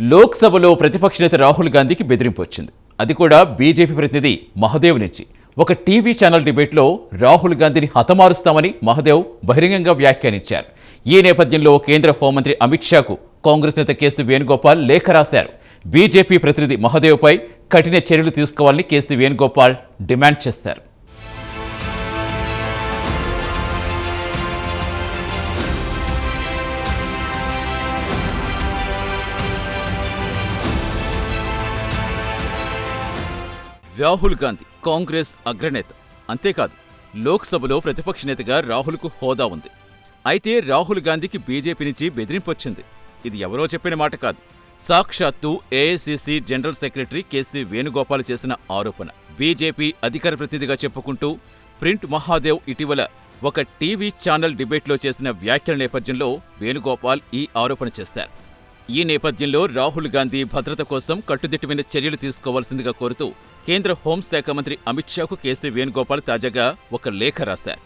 లోక్సభలో ప్రతిపక్ష నేత రాహుల్ గాంధీకి బెదిరింపు వచ్చింది. అది కూడా బీజేపీ ప్రతినిధి మహదేవ్ నుంచి. ఒక టీవీ ఛానల్ డిబేట్లో రాహుల్ గాంధీని హతమారుస్తామని మహదేవ్ బహిరంగంగా వ్యాఖ్యానించారు. ఈ నేపథ్యంలో కేంద్ర హోంమంత్రి అమిత్ షాకు కాంగ్రెస్ నేత కేసీ వేణుగోపాల్ లేఖ రాశారు. బీజేపీ ప్రతినిధి మహదేవ్పై కఠిన చర్యలు తీసుకోవాలని కేసీ వేణుగోపాల్ డిమాండ్ చేశారు రాహుల్ గాంధీ కాంగ్రెస్ అగ్రనేత. అంతేకాదు లోక్సభలో ప్రతిపక్ష నేతగా రాహుల్కు హోదా ఉంది. అయితే రాహుల్ గాంధీకి బీజేపీ నుంచి బెదిరింపొచ్చింది. ఇది ఎవరో చెప్పిన మాట కాదు. సాక్షాత్తు AICC general secretary KC Venugopal చేసిన ఆరోపణ. బీజేపీ అధికార ప్రతినిధిగా చెప్పుకుంటూ ప్రింట్ మహాదేవ్ ఇటీవల ఒక టీవీ ఛానల్ డిబేట్లో చేసిన వ్యాఖ్యల నేపథ్యంలో వేణుగోపాల్ ఈ ఆరోపణ చేశారు ఈ నేపథ్యంలో రాహుల్ గాంధీ భద్రత కోసం కట్టుదిట్టమైన చర్యలు తీసుకోవాల్సిందిగా కోరుతూ కేంద్ర హోంశాఖ మంత్రి అమిత్ షాకు కేసీ వేణుగోపాల్ తాజాగా ఒక లేఖ రాశారు.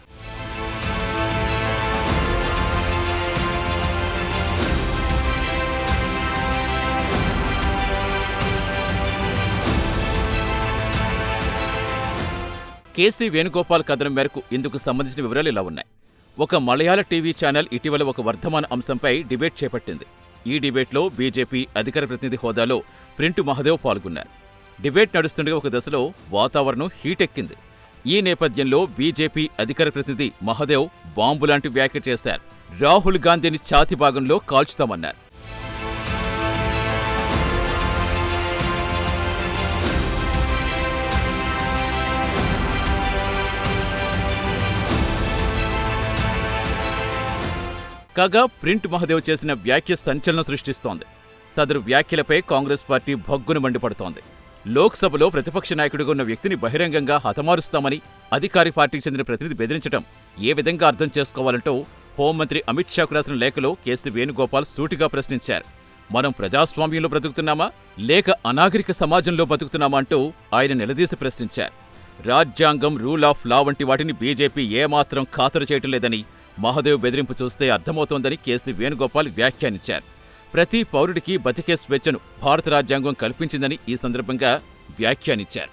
కేసీ వేణుగోపాల్ కథనం మేరకు ఇందుకు సంబంధించిన వివరాలు ఇలా ఉన్నాయి. ఒక మలయాళ టీవీ ఛానల్ ఇటీవల ఒక వర్ధమాన అంశంపై డిబేట్ చేపట్టింది. ఈ డిబేట్లో బీజేపీ అధికార ప్రతినిధి హోదాలో ప్రింటు మహదేవ్ పాల్గొన్నారు. డిబేట్ నడుస్తుండగా ఒక దశలో వాతావరణం హీటెక్కింది. ఈ నేపథ్యంలో బీజేపీ అధికార ప్రతినిధి మహదేవ్ బాంబు లాంటి వ్యాఖ్య చేశారు. రాహుల్ గాంధీని ఛాతి భాగంలో కాల్చుతామన్నారు. కాగా ప్రింట్ మహదేవ్ చేసిన వ్యాఖ్య సంచలనం సృష్టిస్తోంది. సదరు వ్యాఖ్యలపై కాంగ్రెస్ పార్టీ భగ్గున మండిపడుతోంది. లోక్సభలో ప్రతిపక్ష నాయకుడిగా ఉన్న వ్యక్తిని బహిరంగంగా హతమారుస్తామని అధికారి పార్టీకి చెందిన ప్రతినిధి బెదిరించడం ఏ విధంగా అర్థం చేసుకోవాలంటూ హోంమంత్రి అమిత్ షాకు రాసిన లేఖలో కేసీ వేణుగోపాల్ సూటిగా ప్రశ్నించారు. మనం ప్రజాస్వామ్యంలో బ్రతుకుతున్నామా? లేక అనాగరిక సమాజంలో బతుకుతున్నామా అంటూ ఆయన నిలదీసి ప్రశ్నించారు. రాజ్యాంగం రూల్ ఆఫ్ లా వంటి వాటిని బీజేపీ ఏమాత్రం ఖాతరు చేయటం లేదని మహదేవ్ బెదిరింపు చూస్తే అర్థమవుతోందని కేసీ వేణుగోపాల్ వ్యాఖ్యానించారు. ప్రతి పౌరుడికి బతికే స్వేచ్ఛను భారత రాజ్యాంగం కల్పించిందని ఈ సందర్భంగా వ్యాఖ్యానించారు.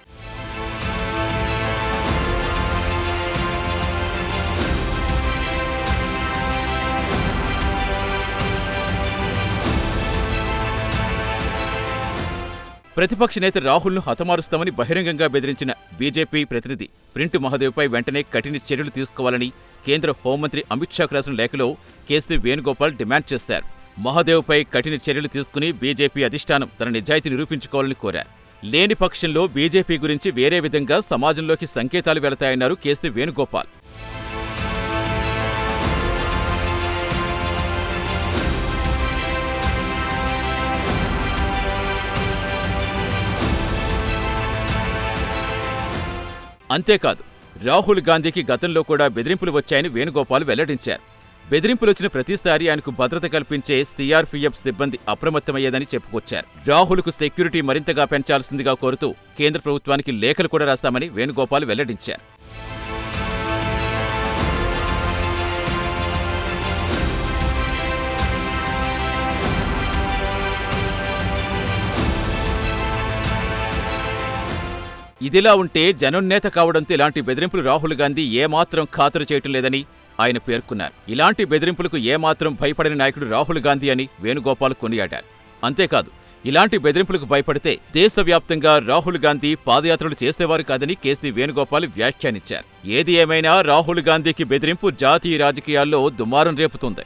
ప్రతిపక్ష నేత రాహుల్ను హతమారుస్తామని బహిరంగంగా బెదిరించిన బీజేపీ ప్రతినిధి ప్రింట్ మహదేవ్పై వెంటనే కఠిన చర్యలు తీసుకోవాలని కేంద్ర హోంమంత్రి అమిత్ షాకు రాసిన లేఖలో కేసీ వేణుగోపాల్ డిమాండ్ చేశారు. మహదేవ్పై కఠిన చర్యలు తీసుకుని బీజేపీ అధిష్టానం తన నిజాయితీ నిరూపించుకోవాలని కోరారు. లేని పక్షంలో బీజేపీ గురించి వేరే విధంగా సమాజంలోకి సంకేతాలు వెళతాయన్నారు కేసీ వేణుగోపాల్. అంతేకాదు రాహుల్ గాంధీకి గతంలో కూడా బెదిరింపులు వచ్చాయని వేణుగోపాల్ వెల్లడించారు. బెదిరింపులు వచ్చిన ప్రతిసారి ఆయనకు భద్రత కల్పించే సీఆర్పీఎఫ్ సిబ్బంది అప్రమత్తమయ్యేదని చెప్పుకొచ్చారు. రాహుల్కు సెక్యూరిటీ మరింతగా పెంచాల్సిందిగా కోరుతూ కేంద్ర ప్రభుత్వానికి లేఖలు కూడా రాస్తామని వేణుగోపాల్ వెల్లడించారు. ఇదిలా ఉంటే జనోన్నేత కావడంతో ఇలాంటి బెదిరింపులు రాహుల్ గాంధీ ఏమాత్రం ఖాతరు చేయటం లేదని ఆయన పేర్కొన్నారు. ఇలాంటి బెదిరింపులకు ఏమాత్రం భయపడని నాయకుడు రాహుల్ గాంధీ అని వేణుగోపాల్ కొనియాడారు. అంతేకాదు ఇలాంటి బెదిరింపులకు భయపడితే దేశవ్యాప్తంగా రాహుల్ గాంధీ పాదయాత్రలు చేసేవారు కాదని కేసీ వేణుగోపాల్ వ్యాఖ్యానించారు. ఏది ఏమైనా రాహుల్ గాంధీకి బెదిరింపు జాతీయ రాజకీయాల్లో దుమారం రేపుతుంది.